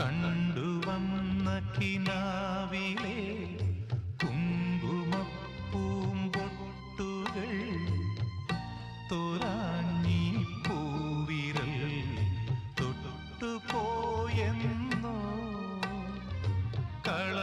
കണ്ടുവന്ന കിനാവിലെ കുങ്കുമപ്പൂമ്പൊട്ടുകൾ തോരാഞ്ഞി പൂവിരൽ തൊട്ടുപോയെന്നോ കള